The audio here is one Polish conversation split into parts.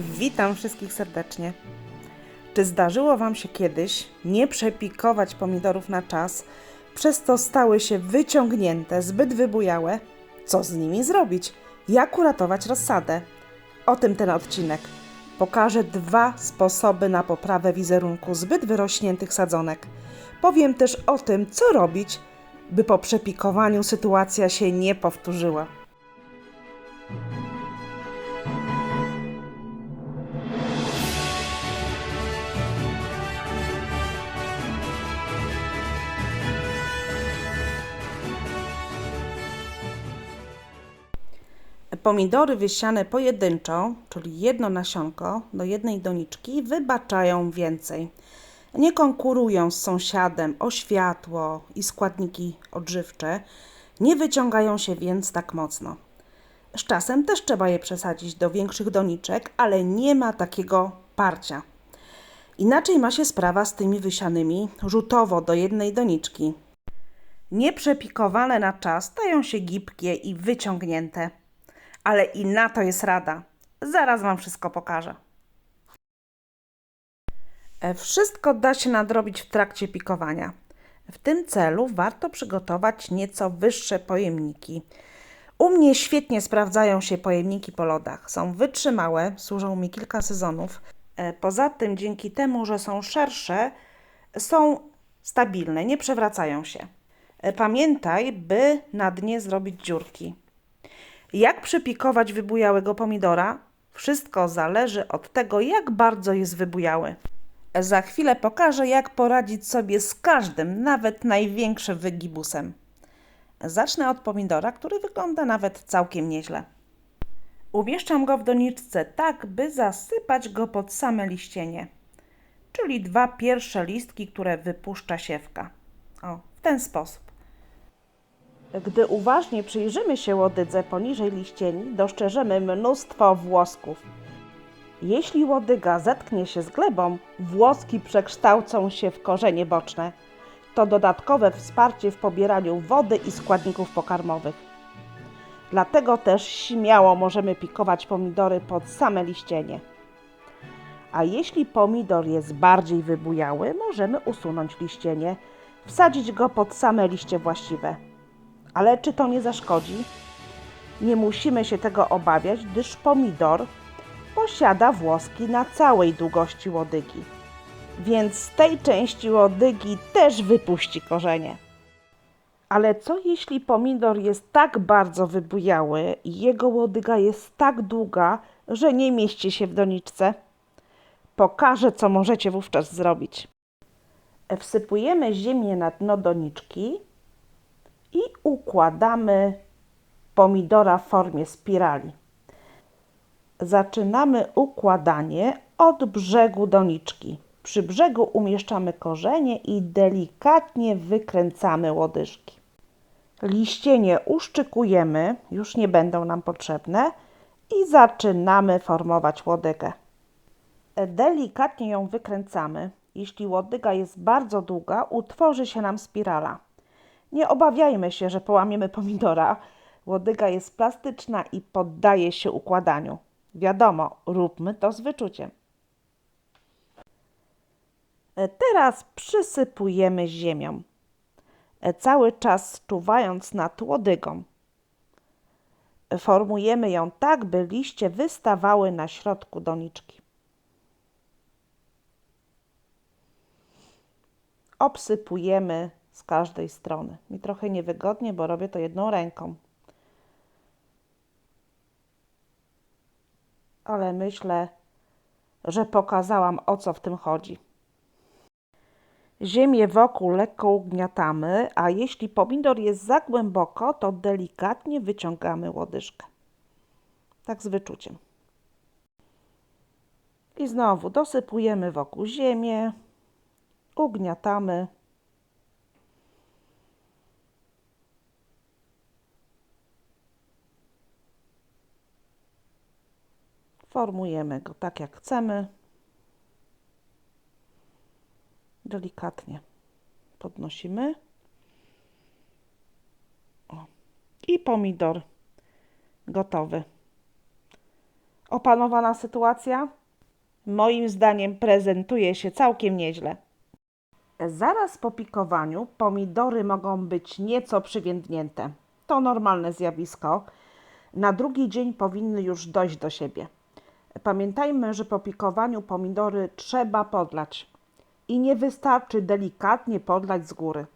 Witam wszystkich serdecznie. Czy zdarzyło Wam się kiedyś nie przepikować pomidorów na czas, przez to stały się wyciągnięte, zbyt wybujałe? Co z nimi zrobić? Jak uratować rozsadę? O tym ten odcinek. Pokażę dwa sposoby na poprawę wizerunku zbyt wyrośniętych sadzonek. Powiem też o tym, co robić, by po przepikowaniu sytuacja się nie powtórzyła. Pomidory wysiane pojedynczo, czyli jedno nasionko do jednej doniczki, wybaczają więcej. Nie konkurują z sąsiadem o światło i składniki odżywcze, nie wyciągają się więc tak mocno. Z czasem też trzeba je przesadzić do większych doniczek, ale nie ma takiego parcia. Inaczej ma się sprawa z tymi wysianymi rzutowo do jednej doniczki. Nieprzepikowane na czas stają się gibkie i wyciągnięte. Ale i na to jest rada. Zaraz Wam wszystko pokażę. E, Wszystko da się nadrobić w trakcie pikowania. W tym celu warto przygotować nieco wyższe pojemniki. U mnie świetnie sprawdzają się pojemniki po lodach. Są wytrzymałe, służą mi kilka sezonów. E, Poza tym, dzięki temu, że są szersze, są stabilne, nie przewracają się. E, Pamiętaj, by na dnie zrobić dziurki. Jak przypikować wybujałego pomidora? Wszystko zależy od tego, jak bardzo jest wybujały. Za chwilę pokażę, jak poradzić sobie z każdym, nawet największym wygibusem. Zacznę od pomidora, który wygląda nawet całkiem nieźle. Umieszczam go w doniczce tak, by zasypać go pod same liścienie, czyli dwa pierwsze listki, które wypuszcza siewka. O, w ten sposób. Gdy uważnie przyjrzymy się łodydze poniżej liścieni, dostrzeżemy mnóstwo włosków. Jeśli łodyga zetknie się z glebą, włoski przekształcą się w korzenie boczne. To dodatkowe wsparcie w pobieraniu wody i składników pokarmowych. Dlatego też śmiało możemy pikować pomidory pod same liścienie. A jeśli pomidor jest bardziej wybujały, możemy usunąć liścienie, wsadzić go pod same liście właściwe. Ale czy to nie zaszkodzi? Nie musimy się tego obawiać, gdyż pomidor posiada włoski na całej długości łodygi. Więc z tej części łodygi też wypuści korzenie. Ale co jeśli pomidor jest tak bardzo wybujały i jego łodyga jest tak długa, że nie mieści się w doniczce? Pokażę, co możecie wówczas zrobić. Wsypujemy ziemię na dno doniczki układamy pomidora w formie spirali. Zaczynamy układanie od brzegu doniczki. Przy brzegu umieszczamy korzenie i delikatnie wykręcamy łodyżki. Liścienie uszczykujemy, już nie będą nam potrzebne i zaczynamy formować łodygę. Delikatnie ją wykręcamy. Jeśli łodyga jest bardzo długa, utworzy się nam spirala. Nie obawiajmy się, że połamiemy pomidora. Łodyga jest plastyczna i poddaje się układaniu. Wiadomo, róbmy to z wyczuciem. E, Teraz przysypujemy ziemią, e, cały czas czuwając nad łodygą. E, Formujemy ją tak, by liście wystawały na środku doniczki. Obsypujemy z każdej strony. Mi trochę niewygodnie, bo robię to jedną ręką. Ale myślę, że pokazałam o co w tym chodzi. Ziemię wokół lekko ugniatamy, a jeśli pomidor jest za głęboko, to delikatnie wyciągamy łodyżkę. Tak z wyczuciem. I znowu dosypujemy wokół ziemię, ugniatamy. Formujemy go tak jak chcemy. Delikatnie podnosimy. O. I pomidor gotowy. Opanowana sytuacja? Moim zdaniem prezentuje się całkiem nieźle. Zaraz po pikowaniu pomidory mogą być nieco przywiędnięte. To normalne zjawisko. Na drugi dzień powinny już dojść do siebie. Pamiętajmy, że po pikowaniu pomidory trzeba podlać i nie wystarczy delikatnie podlać z góry.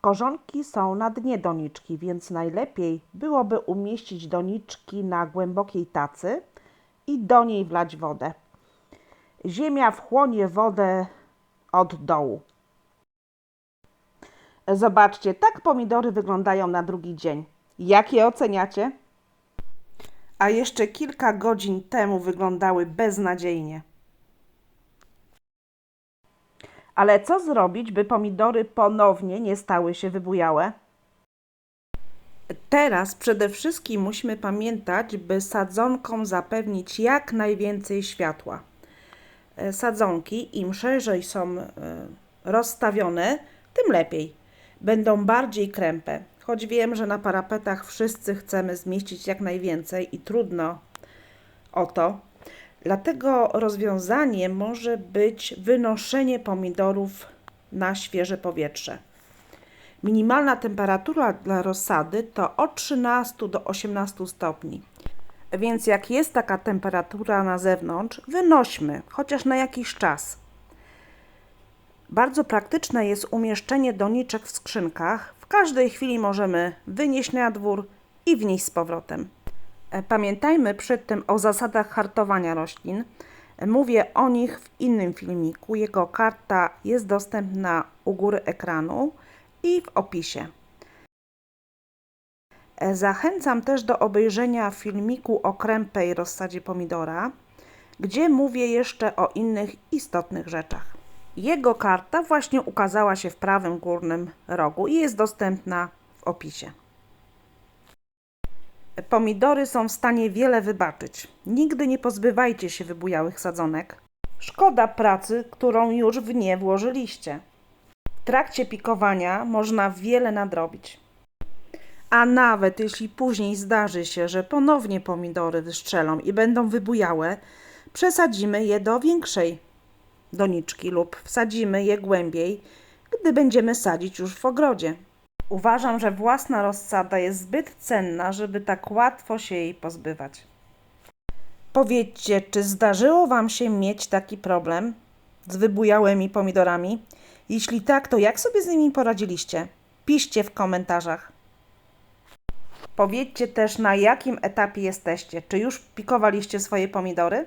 Korzonki są na dnie doniczki, więc najlepiej byłoby umieścić doniczki na głębokiej tacy i do niej wlać wodę. Ziemia wchłonie wodę od dołu. Zobaczcie, tak pomidory wyglądają na drugi dzień. Jak je oceniacie? A jeszcze kilka godzin temu wyglądały beznadziejnie. Ale co zrobić, by pomidory ponownie nie stały się wybujałe? Teraz przede wszystkim musimy pamiętać, by sadzonkom zapewnić jak najwięcej światła. E, Sadzonki, im szerzej są e, rozstawione, tym lepiej. Będą bardziej krępe. Choć wiem, że na parapetach wszyscy chcemy zmieścić jak najwięcej i trudno o to. Dlatego rozwiązanie może być wynoszenie pomidorów na świeże powietrze. Minimalna temperatura dla rozsady to od 13 do 18 stopni. Więc jak jest taka temperatura na zewnątrz, wynośmy, chociaż na jakiś czas. Bardzo praktyczne jest umieszczenie doniczek w skrzynkach. Każdej chwili możemy wynieść na dwór i wnieść z powrotem. E, Pamiętajmy przy tym o zasadach hartowania roślin. E, Mówię o nich w innym filmiku. Jego karta jest dostępna u góry ekranu i w opisie. E, Zachęcam też do obejrzenia filmiku o krępej rozsadzie pomidora, gdzie mówię jeszcze o innych istotnych rzeczach. Jego karta właśnie ukazała się w prawym górnym rogu i jest dostępna w opisie. Pomidory są w stanie wiele wybaczyć. Nigdy nie pozbywajcie się wybujałych sadzonek. Szkoda pracy, którą już w nie włożyliście. W trakcie pikowania można wiele nadrobić. A nawet jeśli później zdarzy się, że ponownie pomidory wystrzelą i będą wybujałe, przesadzimy je do większej doniczki lub wsadzimy je głębiej, gdy będziemy sadzić już w ogrodzie. Uważam, że własna rozsada jest zbyt cenna, żeby tak łatwo się jej pozbywać. Powiedzcie, czy zdarzyło Wam się mieć taki problem z wybujałymi pomidorami? Jeśli tak, to jak sobie z nimi poradziliście? Piszcie w komentarzach. Powiedzcie też, na jakim etapie jesteście. Czy już pikowaliście swoje pomidory?